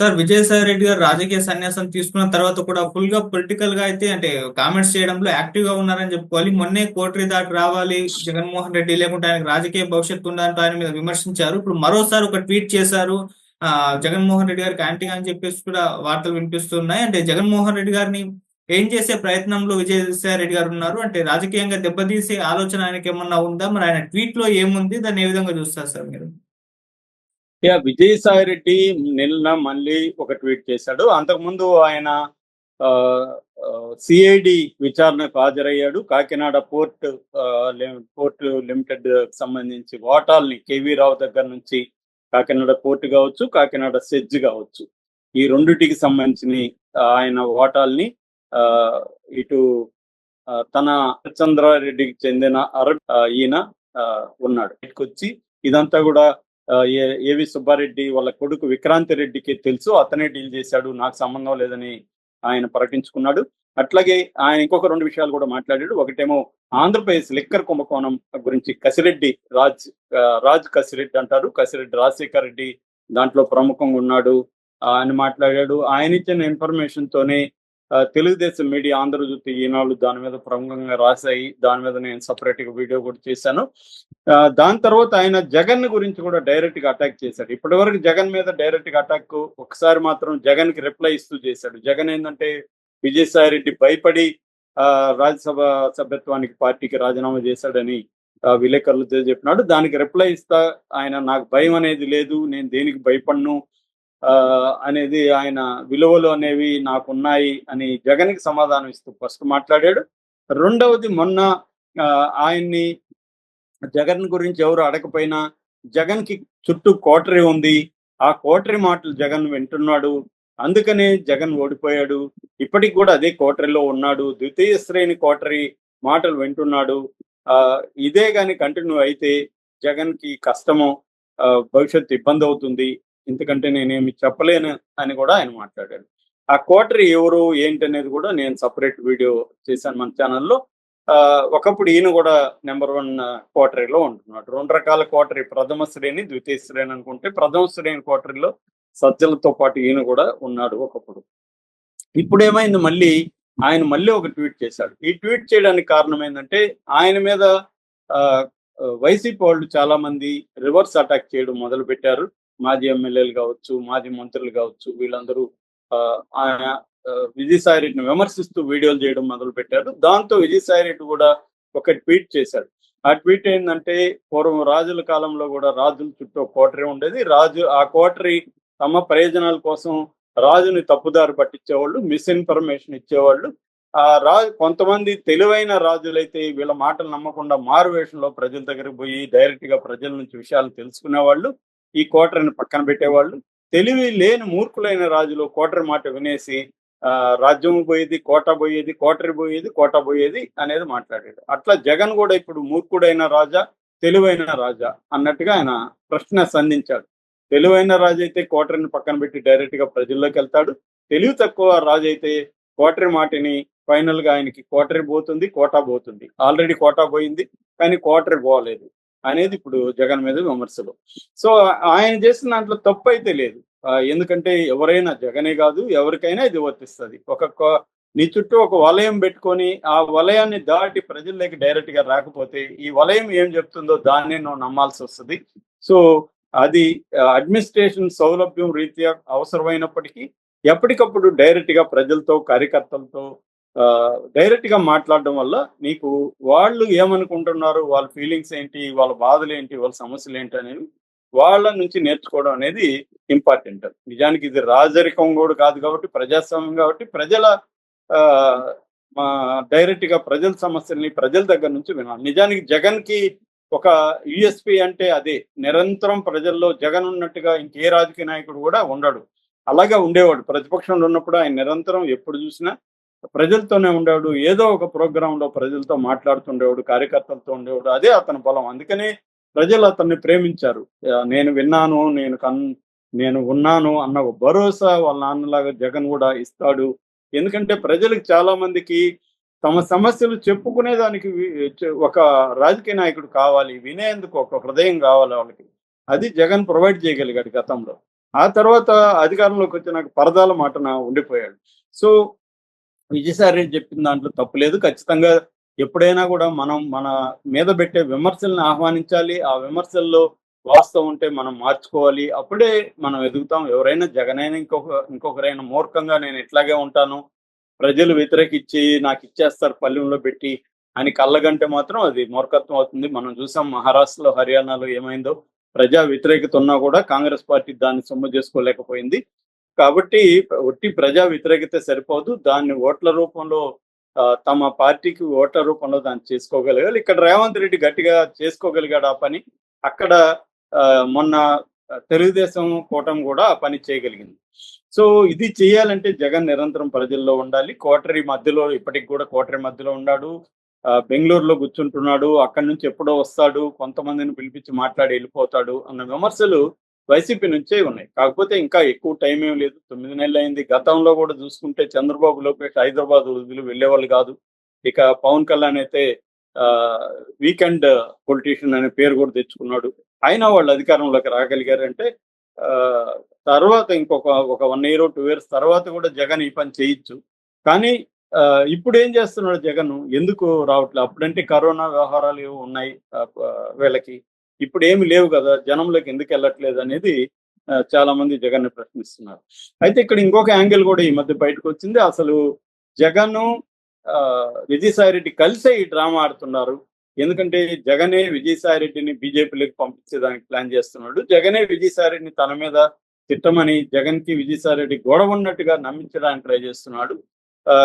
Sir Vijayasai Reddy గారు రాజకీయ సన్యాసం తీసుకున్న తర్వాత కూడా ఫుల్గా పొలిటికల్గా అయితే అంటే కామెంట్స్ చేయడంలో యాక్టివ్గా ఉన్నారని చెప్పుకోవాలి. మొన్నే కోటరీ దాటి రావాలి జగన్మోహన్ రెడ్డి లేకుంటే ఆయనకు రాజకీయ భవిష్యత్తు ఉందంటూ ఆయన మీద విమర్శించారు. ఇప్పుడు మరోసారి ఒక ట్వీట్ చేశారు. ఆ జగన్మోహన్ రెడ్డి గారికి యాంటీ అని చెప్పేసి కూడా వార్తలు వినిపిస్తున్నాయి. అంటే జగన్మోహన్ రెడ్డి గారిని ఏం చేసే ప్రయత్నంలో విజయసాయి రెడ్డి గారు ఉన్నారు? అంటే రాజకీయంగా దెబ్బతీసే ఆలోచన ఆయనకి ఏమన్నా ఉందా? మరి ఆయన ట్వీట్లో ఏముంది? దాన్ని ఏ విధంగా చూస్తారు సార్ మీరు? యా విజయసాయి రెడ్డి నిన్న మళ్ళీ ఒక ట్వీట్ చేశాడు. అంతకుముందు ఆయన సిఐడి విచారణకు హాజరయ్యాడు. కాకినాడ పోర్ట్ పోర్ట్ లిమిటెడ్ సంబంధించి వాటాల్ని కేవీ రావు దగ్గర నుంచి కాకినాడ పోర్ట్ కావచ్చు కాకినాడ సెజ్ కావచ్చు. ఈ రెండిటికి సంబంధించిన ఆయన వాటాల్ని ఆ, ఇటు తన చంద్రారెడ్డికి చెందిన అర ఈయన ఉన్నాడు. వచ్చి ఇదంతా కూడా ఏవి సుబ్బారెడ్డి వాళ్ళ కొడుకు విక్రాంతి రెడ్డికి తెలుసు అతనే డీల్ చేశాడు నాకు సంబంధం లేదని ఆయన ప్రకటించుకున్నాడు. అట్లాగే ఆయన ఇంకొక రెండు విషయాలు కూడా మాట్లాడాడు. ఒకటేమో ఆంధ్రప్రదేశ్ లిక్కర్ కుంభకోణం గురించి కసిరెడ్డి రాజ్ రాజ్ కసిరెడ్డి అంటారు. కసిరెడ్డి రాజశేఖర్ రెడ్డి దాంట్లో ప్రముఖంగా ఉన్నాడు. ఆయన మాట్లాడాడు. ఆయన ఇచ్చిన ఇన్ఫర్మేషన్ తోనే తెలుగుదేశం మీడియా ఆంధ్రజ్యోతి ఈనాడు దాని మీద ప్రముఖంగా రాశాయి. దాని మీద నేను సపరేట్గా వీడియో కూడా చేశాను. ఆ, దాని తర్వాత ఆయన జగన్ గురించి కూడా డైరెక్ట్గా అటాక్ చేశాడు. ఇప్పటి వరకు జగన్ మీద డైరెక్ట్గా అటాక్ ఒకసారి మాత్రం జగన్కి రిప్లై ఇస్తూ చేశాడు. జగన్ ఏంటంటే విజయసాయి రెడ్డి భయపడి ఆ, రాజ్యసభ సభ్యత్వానికి పార్టీకి రాజీనామా చేశాడని ఆ, విలేకరులతో చెప్పినాడు దానికి రిప్లై ఇస్తా ఆయన నాకు భయం అనేది లేదు నేను దేనికి భయపడను అనేది ఆయన విలువలు అనేవి నాకున్నాయి అని జగన్కి సమాధానం ఇస్తూ ఫస్ట్ మాట్లాడాడు. రెండవది మొన్న ఆయన్ని జగన్ గురించి ఎవరు అడగపోయినా జగన్కి చుట్టూ కోటరీ ఉంది. ఆ కోటరీ మాటలు జగన్ వింటున్నాడు. అందుకనే జగన్ ఓడిపోయాడు. ఇప్పటికి కూడా అదే కోటరీలో ఉన్నాడు. ద్వితీయ శ్రేణి కోటరీ మాటలు వింటున్నాడు. ఆ ఇదే కానీ కంటిన్యూ అయితే జగన్కి కష్టము భవిష్యత్తు ఇబ్బంది అవుతుంది. ఎందుకంటే నేనేమి చెప్పలేను అని కూడా ఆయన మాట్లాడాడు. ఆ కోటరీ ఎవరు ఏంటి అనేది కూడా నేను సపరేట్ వీడియో చేశాను మన ఛానల్లో ఆ, ఒకప్పుడు ఈయన కూడా నెంబర్ వన్ క్వార్టరీలో ఉంటున్నాడు. రెండు రకాల క్వార్టరీ ప్రథమ శ్రేణి ద్వితీయ శ్రేణి అనుకుంటే ప్రథమ శ్రేణి క్వార్టరీలో సజ్జలతో పాటు ఈయన కూడా ఉన్నాడు ఒకప్పుడు. ఇప్పుడు ఏమైంది మళ్ళీ ఆయన మళ్ళీ ఒక ట్వీట్ చేశాడు. ఈ ట్వీట్ చేయడానికి కారణం ఏంటంటే ఆయన మీద ఆ, వైసీపీ వాళ్ళు చాలా మంది రివర్స్ అటాక్ చేయడం మొదలు పెట్టారు మాజీ ఎమ్మెల్యేలు కావచ్చు మాజీ మంత్రులు కావచ్చు వీళ్ళందరూ ఆ, ఆయన విజయసాయి రెడ్డిని విమర్శిస్తూ వీడియోలు చేయడం మొదలు పెట్టారు దాంతో విజయసాయి రెడ్డి కూడా ఒక ట్వీట్ చేశాడు. ఆ ట్వీట్ ఏంటంటే పూర్వం రాజుల కాలంలో కూడా రాజుల చుట్టూ కోటరీ ఉండేది. రాజు ఆ కోటరీ తమ ప్రయోజనాల కోసం రాజుని తప్పుదారి పట్టించేవాళ్ళు మిస్ఇన్ఫర్మేషన్ ఇచ్చేవాళ్ళు. ఆ రాజు కొంతమంది తెలివైన రాజులైతే వీళ్ళ మాటలు నమ్మకుండా మారు వేషంలో ప్రజల దగ్గరికి పోయి డైరెక్ట్గా ప్రజల నుంచి విషయాలు తెలుసుకునేవాళ్ళు. ఈ కోటరిని పక్కన పెట్టేవాళ్ళు. తెలివి లేని మూర్ఖులైన రాజులు కోటరి మాట వినేసి ఆ రాజ్యం పోయేది కోట పోయేది కోటరి పోయేది కోట పోయేది అనేది మాట్లాడాడు. అట్లా జగన్ కూడా ఇప్పుడు మూర్ఖుడైన రాజా తెలివైన రాజా అన్నట్టుగా ఆయన ప్రశ్న సంధించాడు. తెలివైన రాజు అయితే కోటరిని పక్కన పెట్టి డైరెక్ట్గా ప్రజల్లోకి వెళ్తాడు. తెలివి తక్కువ రాజు అయితే కోటరి మాటిని ఫైనల్గా ఆయనకి కోటరి పోతుంది కోటా పోతుంది. ఆల్రెడీ కోటా పోయింది కానీ కోటరి పోలేదు. అనేది ఇప్పుడు జగన్ మీద విమర్శలు. సో ఆయన చేసిన దాంట్లో తప్పు అయితే లేదు ఎందుకంటే ఎవరైనా జగనే కాదు ఎవరికైనా ఇది వర్తిస్తుంది. ఒక నీ చుట్టూ ఒక వలయం పెట్టుకొని ఆ వలయాన్ని దాటి ప్రజల్లోకి డైరెక్ట్గా రాకపోతే ఈ వలయం ఏం చెప్తుందో దాన్ని నువ్వు నమ్మాల్సి వస్తుంది. సో అది అడ్మినిస్ట్రేషన్ సౌలభ్యం రీత్యా అవసరమైనప్పటికీ ఎప్పటికప్పుడు డైరెక్ట్గా ప్రజలతో కార్యకర్తలతో డైరెక్ట్గా మాట్లాడడం వల్ల నీకు వాళ్ళు ఏమనుకుంటున్నారు వాళ్ళ ఫీలింగ్స్ ఏంటి వాళ్ళ బాధలు ఏంటి వాళ్ళ సమస్యలు ఏంటి అనేవి వాళ్ళ నుంచి నేర్చుకోవడం అనేది ఇంపార్టెంట్. నిజానికి ఇది రాజరికం కూడా కాదు కాబట్టి ప్రజాస్వామ్యం కాబట్టి ప్రజల ఆ, మా డైరెక్ట్గా ప్రజల సమస్యల్ని ప్రజల దగ్గర నుంచి వినాలి. నిజానికి జగన్కి ఒక యుఎస్పి అంటే అదే. నిరంతరం ప్రజల్లో జగన్ ఉన్నట్టుగా ఇంకే రాజకీయ నాయకుడు కూడా ఉండడు. అలాగే ఉండేవాడు. ప్రతిపక్షంలో ఉన్నప్పుడు ఆయన నిరంతరం ఎప్పుడు చూసినా ప్రజలతోనే ఉండేవాడు. ఏదో ఒక ప్రోగ్రామ్లో ప్రజలతో మాట్లాడుతుండేవాడు కార్యకర్తలతో ఉండేవాడు. అదే అతని బలం. అందుకనే ప్రజలు అతన్ని ప్రేమించారు. నేను విన్నాను నేను కన్ నేను ఉన్నాను అన్న ఒక భరోసా వాళ్ళ నాన్నలాగా జగన్ కూడా ఇస్తాడు. ఎందుకంటే ప్రజలకు చాలా మందికి తమ సమస్యలు చెప్పుకునేదానికి దానికి ఒక రాజకీయ నాయకుడు కావాలి వినేందుకు ఒక హృదయం కావాలి వాళ్ళకి. అది జగన్ ప్రొవైడ్ చేయగలిగాడు గతంలో. ఆ తర్వాత అధికారంలోకి వచ్చినాక పరదాల మాటన ఉండిపోయాడు. సో విజయసాయి రెడ్డి చెప్పిన దాంట్లో తప్పు లేదు. ఖచ్చితంగా ఎప్పుడైనా కూడా మనం మన మీద పెట్టే విమర్శలను ఆహ్వానించాలి. ఆ విమర్శల్లో వాస్తవం ఉంటే మనం మార్చుకోవాలి. అప్పుడే మనం ఎదుగుతాం. ఎవరైనా జగనైనా ఇంకొక ఇంకొకరైనా మూర్ఖంగా నేను ఇట్లాగే ఉంటాను. ప్రజలు వ్యతిరేకించి నాకు ఇచ్చేస్తారు పల్లెంలో పెట్టి అని కళ్ళగంటే మాత్రం అది మూర్ఖత్వం అవుతుంది. మనం చూసాం మహారాష్ట్రలో హర్యానాలో ఏమైందో. ప్రజా వ్యతిరేకత ఉన్నా కూడా కాంగ్రెస్ పార్టీ దాన్ని సొమ్ము చేసుకోలేకపోయింది. కాబట్టి ఒట్టి ప్రజా వ్యతిరేకత సరిపోదు. దాన్ని ఓట్ల రూపంలో తమ పార్టీకి ఓట్ల రూపంలో దాన్ని చేసుకోగలగాలి. ఇక్కడ రేవంత్ రెడ్డి గట్టిగా చేసుకోగలిగాడు ఆ పని. అక్కడ ఆ, మొన్న తెలుగుదేశం కూటమి కూడా ఆ పని చేయగలిగింది. సో ఇది చేయాలంటే జగన్ నిరంతరం ప్రజల్లో ఉండాలి. కోటరీ మధ్యలో ఇప్పటికి కూడా కోటరీ మధ్యలో ఉన్నాడు. బెంగళూరులో కూర్చుంటున్నాడు. అక్కడి నుంచి ఎప్పుడో వస్తాడు. కొంతమందిని పిలిపించి మాట్లాడి వెళ్ళిపోతాడు అన్న విమర్శలు వైసీపీ నుంచే ఉన్నాయి. కాకపోతే ఇంకా ఎక్కువ టైం ఏం లేదు. తొమ్మిది నెలలు అయింది. గతంలో కూడా చూసుకుంటే చంద్రబాబు లోకేష్ హైదరాబాద్ వదిలి వెళ్ళేవాళ్ళు కాదు. ఇక పవన్ కళ్యాణ్ అయితే ఆ వీకెండ్ పొలిటీషియన్ అనే పేరు కూడా తెచ్చుకున్నాడు. అయినా వాళ్ళు అధికారంలోకి రాగలిగారంటే ఆ తర్వాత ఇంకొక ఒక వన్ ఇయర్ టూ ఇయర్స్ తర్వాత కూడా జగన్ ఈ పని చేయొచ్చు. కానీ ఇప్పుడు ఏం చేస్తున్నాడు జగన్? ఎందుకు రావట్లేదు అప్పుడంటే కరోనా వ్యవహారాలు ఏవో ఉన్నాయి వీళ్ళకి. ఇప్పుడు ఏమి లేవు కదా జనంలోకి ఎందుకు వెళ్ళట్లేదు అనేది చాలా మంది జగన్ ప్రశ్నిస్తున్నారు. అయితే ఇక్కడ ఇంకొక యాంగిల్ కూడా ఈ మధ్య బయటకు వచ్చింది. అసలు జగన్ విజయసాయి రెడ్డి కలిసే ఈ డ్రామా ఆడుతున్నారు. ఎందుకంటే జగనే విజయసాయి రెడ్డిని బీజేపీలోకి పంపించేదానికి ప్లాన్ చేస్తున్నాడు. జగనే విజయసాయి రెడ్డిని తన మీద తిట్టమని జగన్కి విజయసాయి రెడ్డి గొడవ ఉన్నట్టుగా నమ్మించడానికి ట్రై చేస్తున్నాడు. ఆ,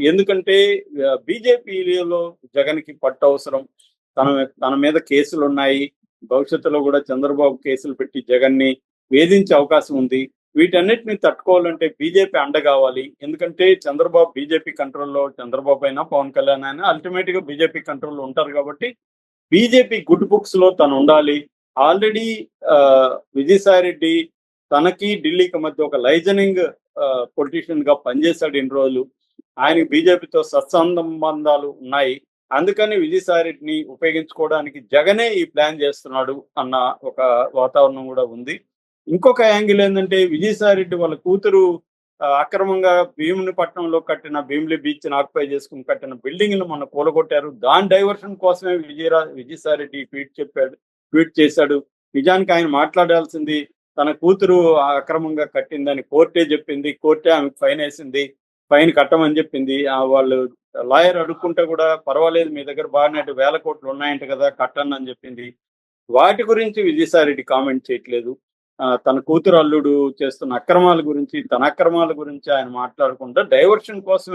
ఎందుకంటే బీజేపీలో జగన్కి పట్టు అవసరం. తన తన మీద కేసులు ఉన్నాయి భవిష్యత్తులో కూడా చంద్రబాబు కేసులు పెట్టి జగన్ని వేధించే అవకాశం ఉంది. వీటన్నిటిని తట్టుకోవాలంటే బీజేపీ అండ కావాలి. ఎందుకంటే చంద్రబాబు బీజేపీ కంట్రోల్లో చంద్రబాబు అయినా పవన్ కళ్యాణ్ అయినా అల్టిమేట్గా బీజేపీ కంట్రోల్లో ఉంటారు కాబట్టి బీజేపీ గుడ్ బుక్స్లో తను ఉండాలి. ఆల్రెడీ విజయసాయి రెడ్డి తనకి ఢిల్లీకి మధ్య ఒక లైజనింగ్ పొలిటీషియన్గా పనిచేశాడు ఇన్ని రోజులు. ఆయనకి బీజేపీతో సత్సంబంధాలు ఉన్నాయి. అందుకని విజయసాయి ఉపయోగించుకోవడానికి జగనే ఈ ప్లాన్ చేస్తున్నాడు అన్న ఒక వాతావరణం కూడా ఉంది. ఇంకొక యాంగిల్ ఏంటంటే విజయసాయిరెడ్డి వాళ్ళ కూతురు అక్రమంగా భీముని పట్టణంలో కట్టిన భీమిలి బీచ్ ఆక్యుపై చేసుకుని కట్టిన బిల్డింగ్ను మొన్న కూలగొట్టారు. దాని డైవర్షన్ కోసమే విజయరా విజయసాయిరెడ్డి ట్వీట్ చెప్పాడు ట్వీట్ చేశాడు. నిజానికి ఆయన మాట్లాడాల్సింది తన కూతురు అక్రమంగా కట్టిందని కోర్టే చెప్పింది కోర్టే ఆమెకు ఫైన్ వేసింది ఫైన్ కట్టమని చెప్పింది. ఆ వాళ్ళు లాయర్ అడుక్కుంటే కూడా పర్వాలేదు మీ దగ్గర బాగానే వేల కోట్లు ఉన్నాయంట కదా కట్టండి అని చెప్పింది. వాటి గురించి విజయసాయిరెడ్డి కామెంట్ చేయట్లేదు. తన కూతురు అల్లుడు చేస్తున్న అక్రమాల గురించి తన అక్రమాల గురించి ఆయన మాట్లాడకుండా డైవర్షన్ కోసం